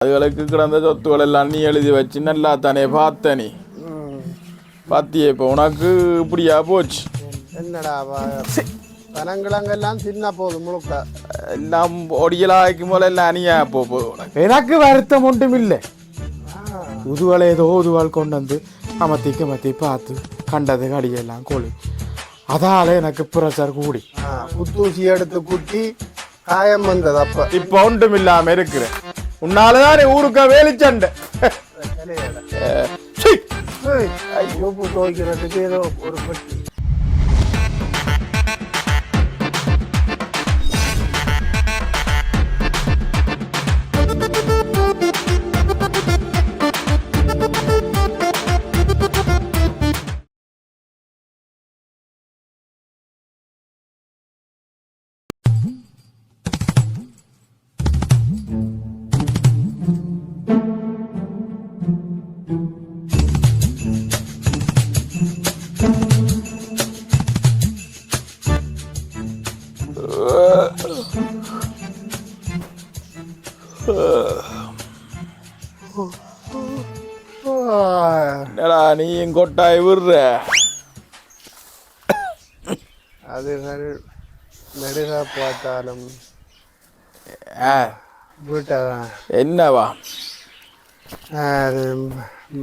அதுகளுக்கு கிடந்த சொத்துக்கள் எல்லாம் நீ எழுதி வச்சு நல்லா தானே பார்த்த நீ. பார்த்தியே இப்போ உனக்கு இப்படியா போச்சு? என்னடா பனங்கிழங்கெல்லாம் சின்ன போகுது முழுக்க. எல்லாம் ஒடியலாக்கும் போல எல்லாம் அணியா போ எனக்கு வருத்தம் ஒன்றும் இல்லை உதுவலை ஏதோ உதுவால் கொண்டு வந்து அமத்திக்கு அமத்தி பார்த்து கண்டது கடியெல்லாம் கோழி அதால எனக்கு ப்ரெஷர் கூடி. புத்தூசி எடுத்து குத்தி காயம் வந்தது அப்ப. இப்போ ஒன்றும் இல்லாம இருக்கிறேன். உன்னாலதான் ஊருக்க வேலிச்சண்டை சோப்பு துவைக்கிறதுக்கு ஏதோ ஒரு பெட்டி. என்னடா நீயும் கொட்டாய் விடுற? அதுகள் நெடுக பார்த்தாலும் அஹ், வீட்டை என்னவா? அது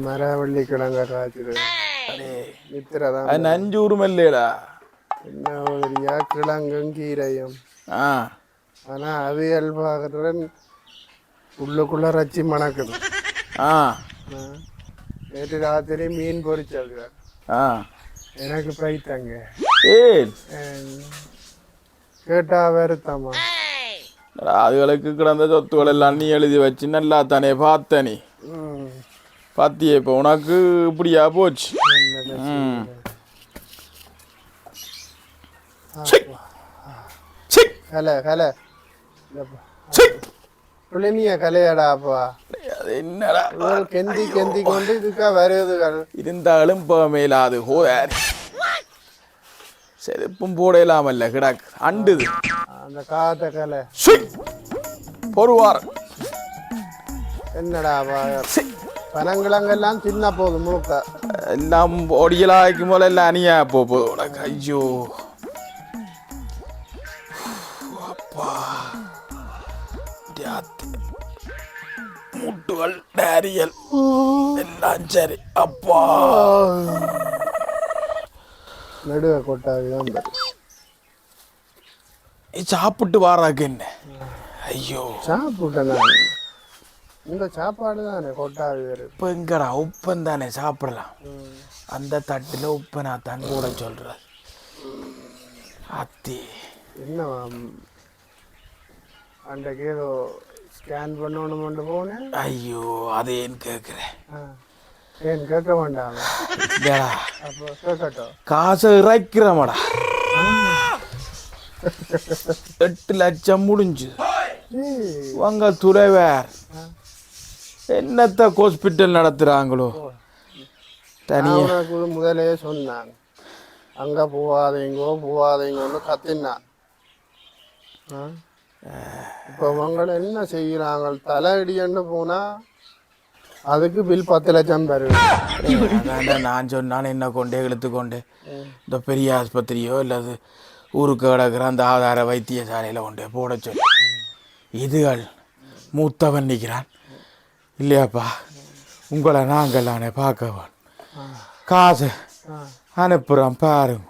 மரவள்ளி கிழங்க காய்ச்சது நித்திரதான். அது நஞ்சூரும் இல்லையடா என்ன கிழங்கும் கீரையும். ஆ. ஆனா அவியல் பார்க்குறேன் உள்ளுக்குள்ள ரச்சி மணக்குது. ஆ. நேற்று ராத்திரி மீன் பொரிச்சது ஆ. எனக்கு பைத்தாங்க ஏன் கேட்டா வருத்தம்மா அதுகளுக்கு கிடந்த சொத்துக்கள் எல்லாம் நீ எழுதி வச்சு நல்லா தானே பார்த்த நீ. பார்த்தியே இப்போ உனக்கு இப்படியா போச்சு? என்னடா ம். புள்ளினிய கலையடா அப்பா என்னடா கெந்தி கெந்தி கொண்டு இதுக்கா வருதுகள் இருந்தாலும் இப்போ மேலாது ஹோதாரி செருப்பும் போடலாமல்ல கிடக்கு அண்டுது அந்த காத்த கலை. பொறுவார் என்னடா பனங்கிழங்கெல்லாம் சின்ன போகுது முழுக்க எல்லாம் ஒடியலாக்கும் போல எல்லாம் அணியா போ உனக்கு ஐயோ டேரியல் எல்லாம் சரி அப்பா நடுவ கொட்டாவிதான் சாப்பிட்டு வாராக்கு என்ன ஐயோ சாப்பிட்டேன் இந்த சாப்பாடு தானே கொட்டாவி இப்போ எங்கடா உப்பன் தானே சாப்பிடலாம் அந்த தட்டில் உப்பை நான் தான் கூட சொல்றது அத்தி என்ன அன்றைக்கு ஏதோ ஸ்கேன் பண்ணணுமெண்டு போனேன் ஐயோ அதேன்னு கேட்குறேன்? ஆ. ஏன் கேட்க வேண்டாம். அப்போ கேட்கட்டும். காசை இறைக்கிறமடா எட்டு லட்சம் முடிஞ்சு. உங்க துறைவேர். என்னத்த ஹாஸ்பிட்டல் நடத்துறாங்களோ? தனியா. நான் உனக்கு முதலே சொன்னான் அங்க போகாதீங்கோ போகாதீங்கன்னு கத்தினான். ஆ? இப்போ அவங்கள என்ன செய்கிறாங்க தலையடின்னு போனால் அதுக்கு பில் பத்து லட்சம் தருவேன் நான் சொன்னான் என்ன கொண்டே இழுத்து கொண்டு? இந்த பெரிய ஆஸ்பத்திரியோ இல்லாது ஊருக்கு கிடக்கிற அந்த ஆதார வைத்தியசாலையில் கொண்டே போட சொல்லி. இதுகள் மூத்தவன் நிற்கிறான் இல்லையாப்பா? உங்களை நாங்கள் நானே பார்க்கவன் காசு அனுப்புகிறோம் பாருங்க.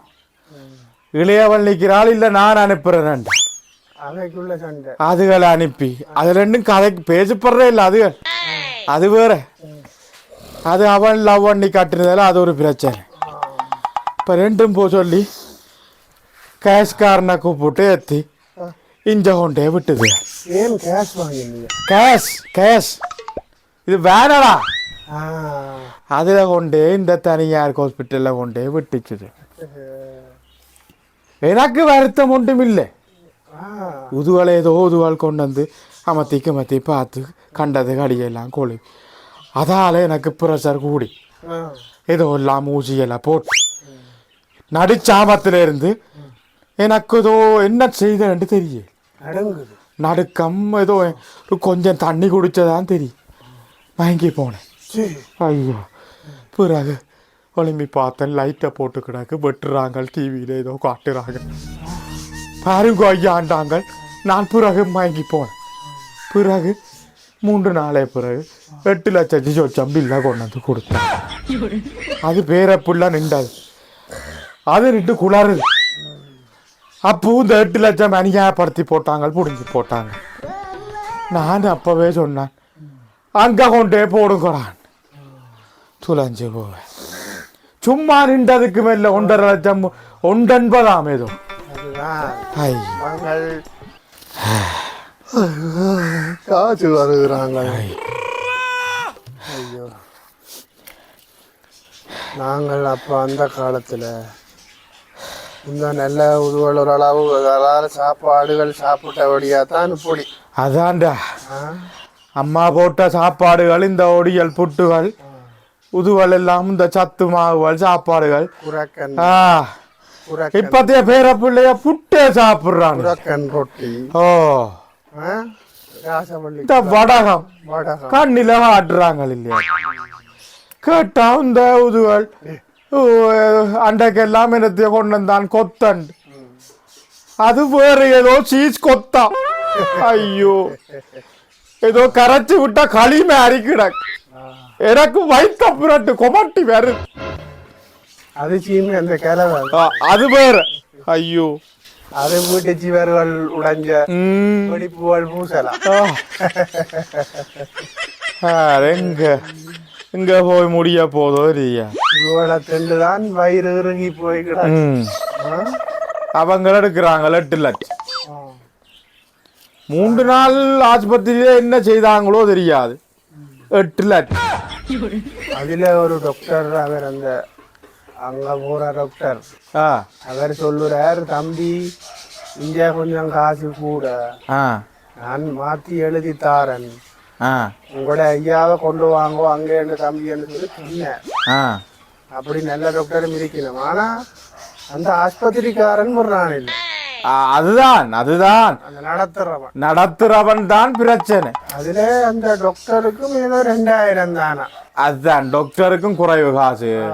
இளையவள் நிற்கிறாள் இல்லை நான் அனுப்புகிறேன்டா அதைக்குள்ள சண்டை. அதுகளை அனுப்பி. அது ரெண்டும் கதைக்கு பேசப்படுறே இல்லை அதுகள். அது வேற. அது அவன் லவ் பண்ணி காட்டுனதால அது ஒரு பிரச்சனை. இப்போ ரெண்டும் போ சொல்லி கேஷ்காரனை கூப்பிட்டு ஏற்றி இஞ்ச கொண்டே விட்டுது. ஏன் கேஷ் வாங்கினீங்க? கேஷ் கேஷ் இது வேணடா. ஆ. அதில் கொண்டே இந்த தனியார் ஹாஸ்பிட்டலில் கொண்டே விட்டுச்சுது. எனக்கு வருத்தம் ஒன்றும் இல்லை. உதுவலை ஏதோ உதுவால் கொண்டு வந்து அமத்திக்கு அமத்தி பார்த்து கண்டது கடியெல்லாம் கோழி. அதால எனக்கு ப்ரெஷர் கூடி. ஏதோ எல்லாம் ஊசியெல்லாம் போட்டு. நடுச்சாமத்துல இருந்து எனக்கு ஏதோ என்ன செய்தேன்னு அடங்குது. நடுக்கம் ஏதோ கொஞ்சம் தண்ணி குடிச்சதான் தெரியும். வாங்கி போனேன். ஐயோ. பிறகு ஒளிம்பி பார்த்தேன் லைட்டை போட்டு கிடக்கு வெட்டுறாங்க டிவியில் ஏதோ காட்டுறாங்க. பாருங்க ஐயாண்டாங்கள் நான் பிறகு மயங்கி போனேன். பிறகு மூன்று நாளே பிறகு எட்டு லட்சத்தி சொச்சம் பில்லை கொண்டு வந்து கொடுத்தேன். அது பேர நின்றது. அது நின்று குளறுது. அப்போ இந்த எட்டு லட்சம் அநியாயப்படுத்தி போட்டாங்க புடிஞ்சு போட்டாங்க நான் அப்பவே சொன்னேன் அங்க கொண்டே போடுங்கிறான். துளைஞ்சு போவேன். சும்மா நின்றதுக்கு மேல ஒன்றரை லட்சம் ஒன்றென்பதாம் ஏதோ. நாங்கள் காசு வருகிறாங்க ஐயோ நாங்கள் அப்போ அந்த காலத்தில் இந்த நல்ல உதுவல் ஒரு அளவு அதாவது சாப்பாடுகள் சாப்பிட்டபடியாக தான் இப்படி அதான்டா? அம்மா போட்ட சாப்பாடுகள் இந்த ஒடியல் புட்டுகள் உதுவல் எல்லாம் இந்த சத்து மாவுகள் சாப்பாடுகள். ஆ. இப்பத்திய பேர பிள்ளைய புட்டே சாப்பிடுறான். ரொட்டி. ஓ. இந்த வடகம். கண்ணில ஆட்டுறாங்க இல்லையா? கேட்டா இந்த ஓ, அண்டைக்கெல்லாம் என்னத்தைய கொண்டு வந்தான் கொத்தன். அது வேற ஏதோ சீஸ் கொத்தா. ஐயோ. ஏதோ கரைச்சு விட்டா களி கிடக்கு. எனக்கு வைத்த புரட்டு கொமட்டி வருது அது சீமை அந்த கிழவை அது வேற. ஐயோ. அது வீட்டு சிவர்கள் உடைஞ்ச ம். வெடிப்புகள் பூசலாம். எங்க? எங்க போய் முடிய போதோ இல்லையா இவளை திண்டு தான் வயிறு இறுகி போய் கிடக்கு. ம். ஆ? அவங்க எடுக்கிறாங்க எட்டு லட்சம். மூன்று நாள் ஆஸ்பத்திரியில என்ன செய்தாங்களோ தெரியாது. எட்டு லட்சம் அதுல ஒரு டாக்டர் அவர் அந்த அங்க போற டாக்டர் ஆ. அவர் சொல்லுறார் தம்பி இங்க கொஞ்சம் காசு கூட. ஆ. நான் மாத்தி எழுதி தாரேன். ஆ. உங்களோட ஐயாவை கொண்டு வாங்கோ அங்கே தம்பின்னு சொல்லி சொன்னேன். ஆ. அப்படி நல்ல டாக்டரும் இருக்கணும் ஆனா அந்த ஆஸ்பத்திரிக்காரன் முறான் இல்லை. ஆ, அதுதான் அதுதான். நடத்துறவன். நடத்துறவன் தான் பிரச்சனை. அதுல அந்த டாக்டருக்கும் ஏதோ ரெண்டாயிரம் தானா. அதுதான் டாக்டருக்கும் குறைவு காசு.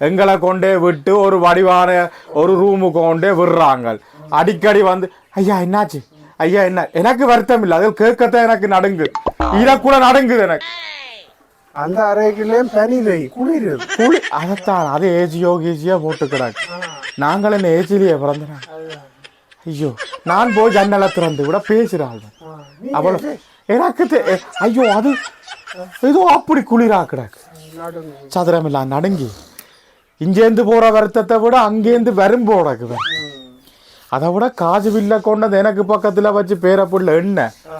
எங்களை கொண்டே விட்டு ஒரு வடிவான ஒரு ரூமுக்கு கொண்டே விடுறாங்க. அடிக்கடி வந்து ஐயா என்னாச்சு? ஐயா என்ன? எனக்கு வருத்தம் இல்லை. அது கேட்கத்தான் எனக்கு நடுங்கு. இதை கூட நடுங்குது எனக்கு. அந்த அறைக்குள்ளேயும் பனி வை குளிருது குளி அதைத்தான் அது ஏஜியோ கீஜியோ போட்டு கிடக்கு நாங்கள் என்ன ஏஜிலேயே பிறந்தனா ஐயோ நான் போய் ஜன்னலை திறந்து விட ஆ, நீ அவ்வளோ எனக்கு ஐயோ அது ஏதோ அப்படி குளிரா கிடக்கு. சதுரமில்லா நடுங்கி இங்கேருந்து போற வருத்தத்தை விட அங்கேருந்து வரும்போடக்கு ம். அதை விட காசு வில்ல கொண்டது எனக்கு பக்கத்துல வச்சு பேரப்புள்ள எண்ணெய் ஆ,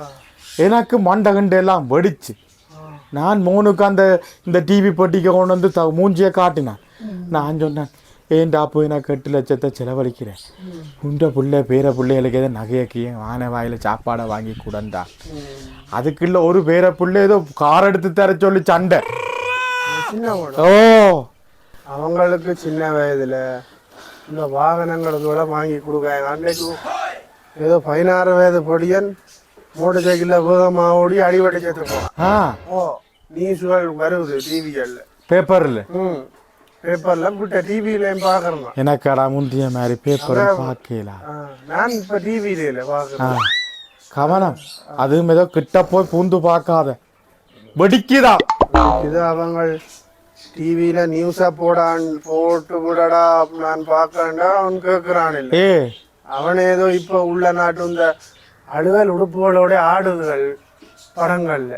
எனக்கு மண்டை கண்டு எல்லாம் வெடிச்சு. நான் மோனுக்கு அந்த இந்த டிவி பெட்டிக்கு கொண்டு வந்து த மூஞ்சியை காட்டினான். நான் சொன்னேன் ஏன்டா போய் நான் எட்டு லட்சத்தை செலவழிக்கிறேன்? உண்ட புள்ள பேர பிள்ளைகளுக்கு எதோ நகையக்கிய வான வாயில சாப்பாடை வாங்கி கூடண்டா. அதுக்குள்ள ஒரு பேர பிள்ளை ஏதோ கார் எடுத்து தர சொல்லி சண்டை. ஓ. அவங்களுக்கு சின்ன வயதுல இந்த வாகனங்களை கூட வாங்கி கொடுக்காங்க. அன்னைக்கு ஏதோ பதினாறு வயது பொடியன் மோட்டர் சைக்கிளில் வேகமாக ஓடி அடிபட்டு சேர்த்து போனான் ஆ. ஓ நியூஸ்கள் வருது டிவிகளில். பேப்பர்ல. ம் பேப்பரில் விட்ட டிவிலையும் பார்க்குறேன் எனக்கடா முந்திய மாதிரி பேப்பர் பார்க்கலாம் நான் இப்போ டிவியில ஆ பார்க்குறேன் கவனம். அதுவும் ஏதோ கிட்ட போய் பூந்து பார்க்காத. வெடிக்குதா? இது அவங்க டிவியில நியூஸா போடான் போட்டு விடடா நான் பார்க்கறேன்டா அவன் இல்லை. ஏ. அவன் ஏதோ இப்ப உள்ள நாட்டு இந்த அழுகல் உடுப்புகளோட ஆடுதுகள் படங்கள்ல.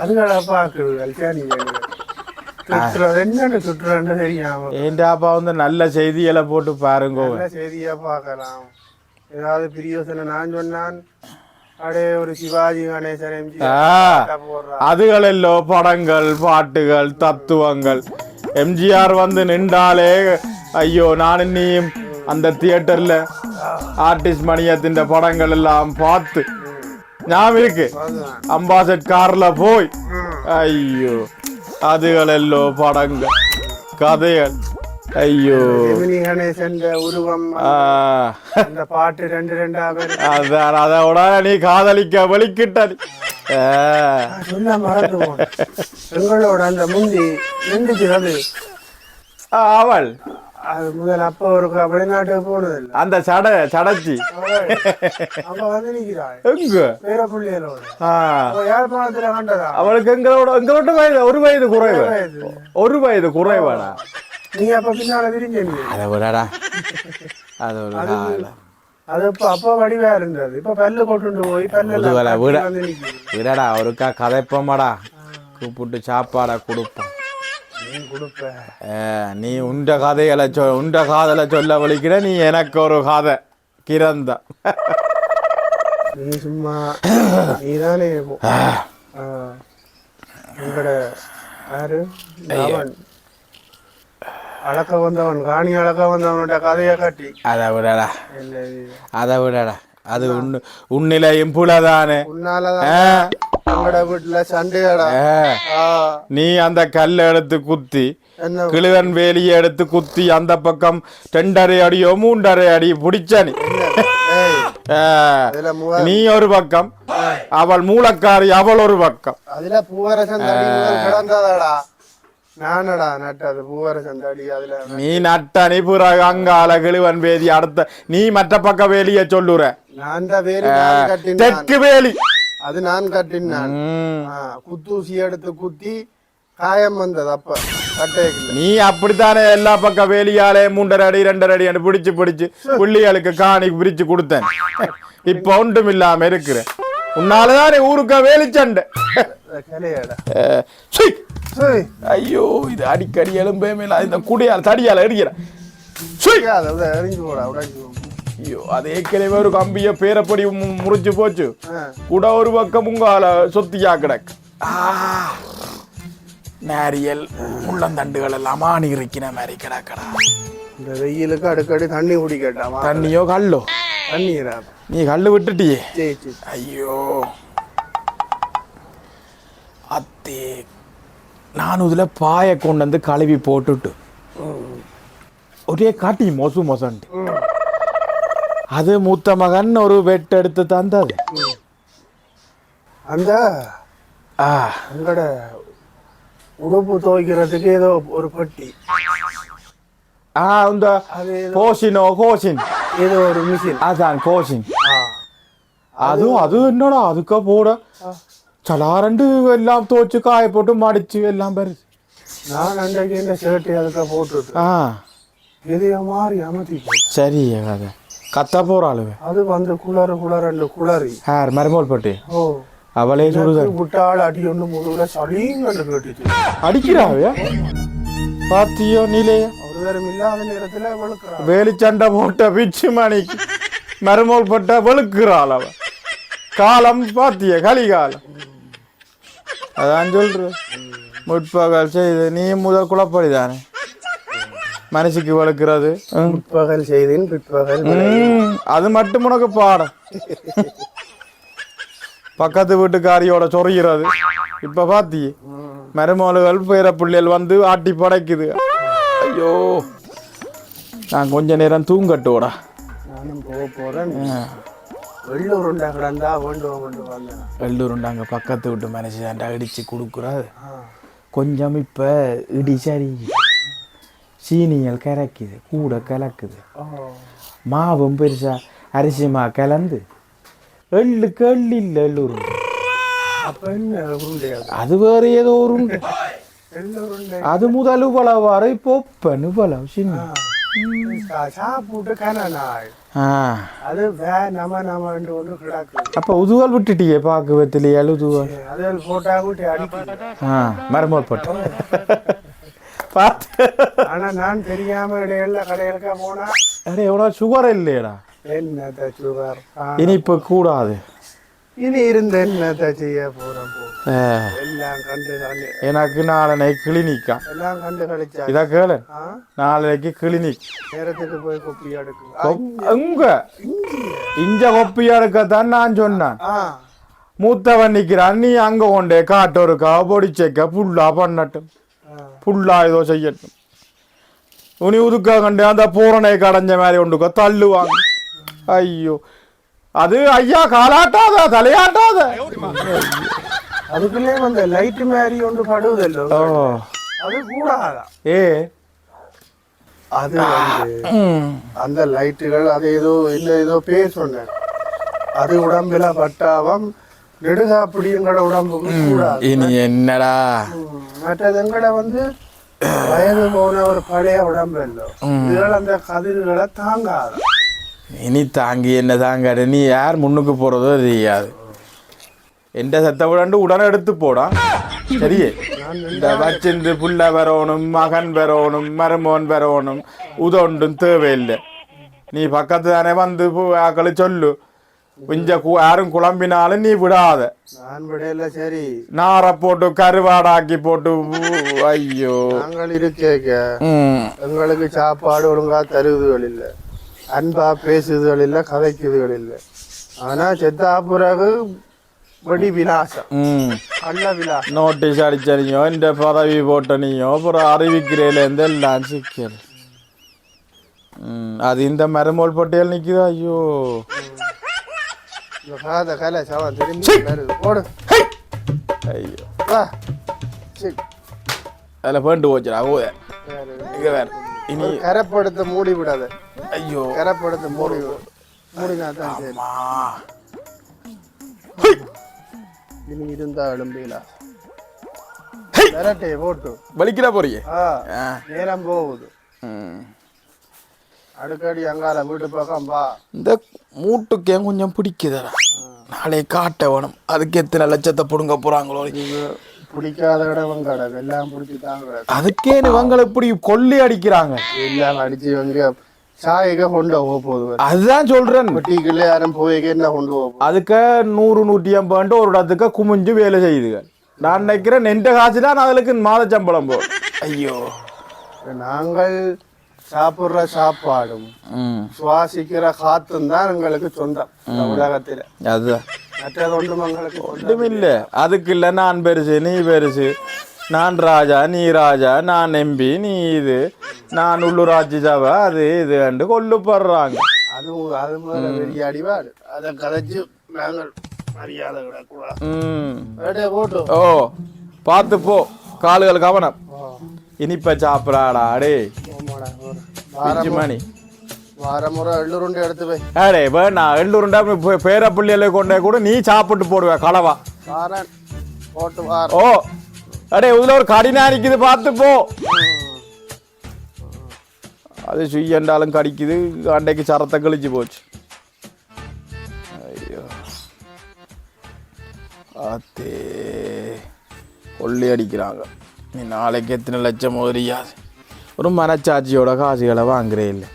அதுகளை பார்க்குதுகள் சரி என்னன்னு சுற்றுறன்னு தெரியாம ஏண்டாப்பா வந்து நல்ல செய்திகளை போட்டு பாருங்க நல்ல செய்தியா பார்க்கலாம். ஏதாவது பிரியோசனம் நான் சொன்னான் அதுகளெல்லோ படங்கள் பாட்டுகள் தத்துவங்கள். எம்ஜிஆர் வந்து நின்றாலே ஐயோ நானும் நீயும் அந்த தியேட்டர்ல ஆர்டிஸ்ட் மணியத்தின் படங்கள் எல்லாம் பார்த்து ஞாபகம் இருக்கு. அம்பாசட் கார்ல போய் ஐயோ அதுகளெல்லோ படங்கள் கதைகள். ஐயோ. கணேசன் உருவம் அந்த பாட்டு ரெண்டு ரெண்டா பேர் அதான் அதோட நீ காதலிக்க வலிக்கிட்ட நீ. ஆ, சொல்ல மறந்து போனேன். எங்களோட அந்த முந்தி நின்றுச்சு அவள் அது முதல் அப்ப ஒரு வெளிநாட்டுக்கு போனது அந்த சட சடச்சி. அப்ப வந்து நிக்கிறாள் எங்க? பேர பிள்ளைகளோட அவ யாழ்ப்பாணத்துல கண்டதா? அவளுக்கு எங்களோட எங்களோட வயது ஒரு வயது குறைவு. ஒரு வயது குறைவாடா? நீ அப்ப பின்னால விரிஞ்சீங்க அதை விடடா. அது ஒரு. அது இப்ப அப்ப வடிவா இருந்தது. இப்ப பல்லு கொண்டு போய் பல்லு விட. விடடா ஒருக்கா கதைப்போமாடா. கூப்பிட்டு சாப்பாடா கொடுப்போம். நீ உண்ட கதைகளை சொ உண்ட காதலை சொல்ல வலிக்கிற நீ எனக்கு ஒரு கதை கிரந்தா. நீ சும்மா நீதானே. உங்களோட யாரு? அளக்க வந்தவன் காணி அளக்க வந்தவனோட கதையை காட்டி அதை விடடா அதை விடடா அது உன்னு உன்னிலையும் புலதானே உன்னாலதான் வீட்டுல சண்டையாடா. நீ அந்த கல்லை எடுத்து குத்தி கிழுவன் வேலியை எடுத்து குத்தி அந்த பக்கம் ரெண்டரை அடியோ மூன்றரை அடி பிடிச்ச நீ ஒரு பக்கம் அவள் மூலக்காரி அவள் ஒரு பக்கம் அதுல பூவரசன் நானடா நட்டது பூவரசன் தடி அதுல நீ நட்ட நீ பிறகு அங்கால கிழுவன் வேதி அடுத்த நீ மற்ற பக்க வேலிய சொல்லுற. நான் தான் கட்டினான். தெற்கு வேலி. அது நான் கட்டினான். குத்தூசி எடுத்து குத்தி காயம் வந்தது அப்ப நீ அப்படித்தானே எல்லா பக்க வேலியாலே மூன்றரை அடி ரெண்டரை அடி பிடிச்சு பிடிச்சு புள்ளிகளுக்கு காணி பிரிச்சு கொடுத்தேன். இப்ப ஒன்றும் இல்லாம இருக்கிற உன்னாலதானே ஊருக்க வேலி ஐயோ இது அடிக்கடி எலும்பே மேல இந்த குடியால தடியால போ. ஐயோ அது ஏற்கனவே ஒரு கம்பிய பேரப்படி மு- முறிச்சு போச்சு. கூட ஒரு பக்கம் உங்கால சொத்தியா கிடக்கு. நாரியல் முள்ளந்தண்டுகள் எல்லாம் ஆணி இருக்கிற மாதிரி கிடக்கடா. இந்த வெயிலுக்கு அடுக்கடி தண்ணி குடிக்கட்டாமா தண்ணியோ கல்லோ? தண்ணீரா? நீ கல்லு விட்டுட்டியே? ஐயோ. அத்தே நான் இதுல பாயை கொண்டு வந்து கழுவி போட்டுட்டு. ஒரே காட்டி மொசு மொசன்ட்டு. அது மூத்த மகன் ஒரு வெட்டு எடுத்து தந்தது. அந்த உங்களோட உடுப்பு துவைக்கிறதுக்கு ஏதோ ஒரு பெட்டி. ஆ இந்த கோஷினோ கோஷின். ஏதோ ஒரு மிஷின். அதான் கோஷின். அதுவும் அது என்னடா அதுக்கா போட? சலாரண்டு எல்லாம் துவச்சு காய போட்டு மடிச்சு எல்லாம் பெருசு நான் அன்றைக்கு இந்த ஷர்ட் அதுக்கு போட்டுட்டு ஆ இதைய மாதிரி அமர்த்தி போட்டு சரி கதை கத்த போற ஆளுவே அது வந்து குளறு குளரண்டு குளறி யார் மருமோல் பட்டு ஓ அவளே சுடுத விட்டாள் அடி ஒன்று முதுகுல சளிங்கன்னு கேட்டுச்சு அடிக்கிறாவே பாத்தியோ நீலையோ ஒரு இல்லாத நேரத்துல வெளுக்கிறான் வேலிச்சண்டை போட்ட பிச்சு மணிக்கு மருமோல் பட்ட வெளுக்கிறாள் அவ காலம் பாத்திய கலிகாலம் அதான் சொல்ற முற்பகல் செய்து நீ முதல் குழப்படிதானே மனசுக்கு வளர்க்கிறது. ம். பிற்பகல் செய்தேன் பிற்பகல் அது மட்டும் உனக்கு பாடம். பக்கத்து வீட்டுக்காரியோட சொருகிறது இப்ப பாத்தி மருமகளுகள் பேர பிள்ளைகள் வந்து ஆட்டி படைக்குது. ஐயோ. நான் கொஞ்ச நேரம் தூங்கட்டோடா நானும் போக போறேன். வெள்ளூர் உண்டா கிடந்தா வேண்டும் கொண்டு வந்தேன் வெள்ளூருண்டாங்க பக்கத்து வீட்டு மனுஷன் அடிச்சு கொடுக்குறாது ஆ. கொஞ்சம் இப்ப இடி சரி. சீனியல் கரைக்குது கூட கலக்குது. மாவும் பெருசா அரிசி மா கலந்து. எள்ளுக்கு எள்ளு இல்லை எள்ளூர் அப்ப என்ன உருண்டையாது அது? வேற ஏதோ ஒரு உண்டு அது முதல் வர இப்போ ஒப்பன் உபளவு சின்ன. சாப்பிட்டு கன நாள் ஆ அது வே நம நமன்னு ஒன்று கிடக்கு. அப்ப உதுவல் விட்டுட்டியே பாக்குவத்திலே உதுவல் அதில் போட்டா கூட்டி அடிக்குது. ஆ மரமோல் போட்டு. பார்த்து. ஆனா நான் தெரியாம இடையில கடையிலுக்கா போனா அடே எவ்வளோ சுகர் இல்லையடா. என்னத்த சுகர்? இனிப்பு கூடாது. இனி இருந்த என்னத்த செய்ய போறோம் எல்லாம் கண்டு எனக்கு நாளனை கிளினிக்கா? எல்லாம் கண்டு கழிச்சா இதை கேளு? நாளைக்கு கிளினிக். நேரத்துக்கு போய் கொப்பி எடுக்கு. உங்க இஞ்ச கொப்பி எடுக்கத்தான் நான் சொன்னேன். மூத்தவன் நிக்கிறான். நீ அங்க கொண்டே காட்டொருக்கா? பொடி செக்க புல்லா பண்ணட்டும். புல்லா ஏதோ செய்யட்டும். உனி உதுக்க கண்டு அந்த பூரணை கடைஞ்ச மாதிரி கொண்டுக்க தள்ளுவாங்க. ஐயோ. அது ஐயா காலாட்டாத தலையாட்டாத. அதுக்குள்ளே லைட் மாதிரி ஒன்று படுவதല്ലോ ஓ. அது கூடாதான் ஏ. அது வந்து. அந்த லைட்டுகள் அது ஏதோ இல்ல ஏதோ பேர் சொன்னேன் அது உடம்புல பட்டாவம் நெடுகாப்பிடிங்கிற உடம்புக்கு கூடாது. இனி என்னடா? ம், மற்றது எங்கட வந்து வயது போன ஒரு பழைய உடம்பு இல்லை. இதுகள் அந்த கதிர்களை தாங்காது. இனி தாங்கி என்ன தாங்காடு நீ யார் முன்னுக்கு போறதோ தெரியாது. எந்த சத்த விடாண்டு உடனே எடுத்து போடா. சரியே? இந்த வச்சிருந்து புள்ள வரணும் மகன் வரணும் மருமகன் வரணும் உதொண்டும் தேவையில்லை. நீ பக்கத்து தானே வந்து ஆக்களை சொல்லு. கொஞ்ச கு- யாரும் குழம்பினாலும் நீ விடாத. சரி. நார போட்டு கருவாடாக்கி போட்டு ஐயோ. நாங்கள் இருக்கேக்க. எங்களுக்கு சாப்பாடு ஒழுங்கா தருவதுகள் இல்லை. அன்பா பேசுதுகள் இல்லை கதைக்குதுகள் இல்லை. ஆனா செத்தா பிறகு வெடி விலாசம். கள்ள விலாசம். நோட்டீஸ் அடிச்சனியோ இந்த பதவி போட்டனியோ அப்புறம் அறிவிக்கிறேலேருந்து எல்லாம் சிக்கல். அது இந்த மரமோல் பட்டியல் நிக்குதா? ஐயோ. காத கலை சவன் திரும்பி போடு. ஐயோ அதில் பேண்டு போச்சுடா ஓ. இங்கே வேற. இனி கரைப்படுத்த மூடி விடாத. ஐயோ. கரைப்படுத்த மூடி. மூடினா தான் சரி இனி இருந்தா எழும்பிலாம் விரட்டையை போட்டு. வலிக்கிறா போறியே. நேரம் போகுது. அடிக்கடி அங்கால வீட்டு பக்கம் வா. இந்த மூட்டுக்கே கொஞ்சம் பிடிக்குதுடா? நாளை காட்ட வேணும். அதுக்கு எத்தனை லட்சத்தை பிடுங்க போறாங்களோ? பிடிக்காத இடம் கடை எல்லாம் பிடிச்சி தான் அதுக்கே இவங்களை இப்படி கொல்லி அடிக்கிறாங்க. எல்லாம் அடிச்சு இவங்க சாயக கொண்டு போக போகுது அதுதான் சொல்றேன். டீக்குள்ள யாரும் போய் என்ன கொண்டு போக போகுது? அதுக்கு நூறு நூற்றி ஐம்பது ஒரு இடத்துக்கு குமிஞ்சு வேலை செய்யுதுங்க நான் நினைக்கிறேன் நெண்ட காசு தான் அதுக்கு மாத சம்பளம் போ ஐயோ. நாங்கள் சாப்பிடுற சாப்பாடும் சுவாசிக்கிற காத்தும் தான் எங்களுக்கு சொந்தம். உலகத்துல. அதுதான். மற்றது ஒன்றும் எங்களுக்கு சொந்தம் ஒன்றும் இல்லை அதுக்கு இல்லை. நான் பெருசு நீ பெருசு. நான் ராஜா நீ ராஜா. நான் எம்பி நீ இது. நான் உள்ளூராட்சி சபை அது இது கண்டு கொல்லுப்படுறாங்க. அது மேல பெரிய அதை கதைச்சு நாங்கள் மரியாதை விடக்கூடாது ம். வேட்டையை போட்டு. ஓ பார்த்து போ. காலுகள் கவனம். இனிப்ப சாப்பிடாடா அடே மணி வாரம் முறை எள்ளுருண்டை எடுத்து போய் அடே வேணா எள்ளூருண்டா? பேரப்பிள்ளையில கொண்டே கூட நீ சாப்பிட்டு போடுவ களவா. வாரன். போட்டு வார ஓ அடே உள்ள ஒரு கடினா நிக்குது பார்த்து போ. அது சுய்யண்டாலும் கடிக்குது அன்றைக்கு சரத்தை கழிச்சு போச்சு. ஐயோ. ஆத்தே கொள்ளி அடிக்கிறாங்க. நீ நாளைக்கு எத்தனை லட்சம் ஒரு மனச்சாட்சியோட காசுகளை வாங்குறே இல்லை.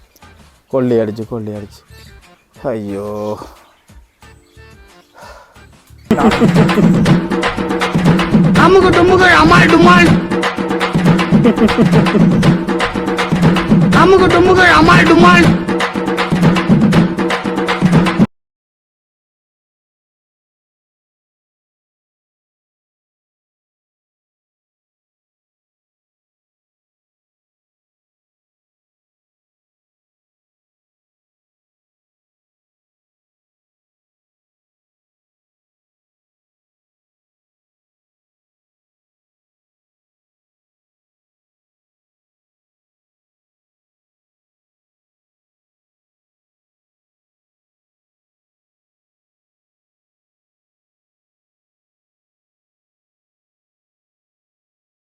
കൊള്ളിയടിച്ചു കൊള്ളിയടിച്ചു അയ്യോ നമുക്ക് ടുമ്പുകൾ അമാൾ ഡുമാൾ നമുക്ക് ടുമ്പുകൾ അമാൾ ഡുമാൾ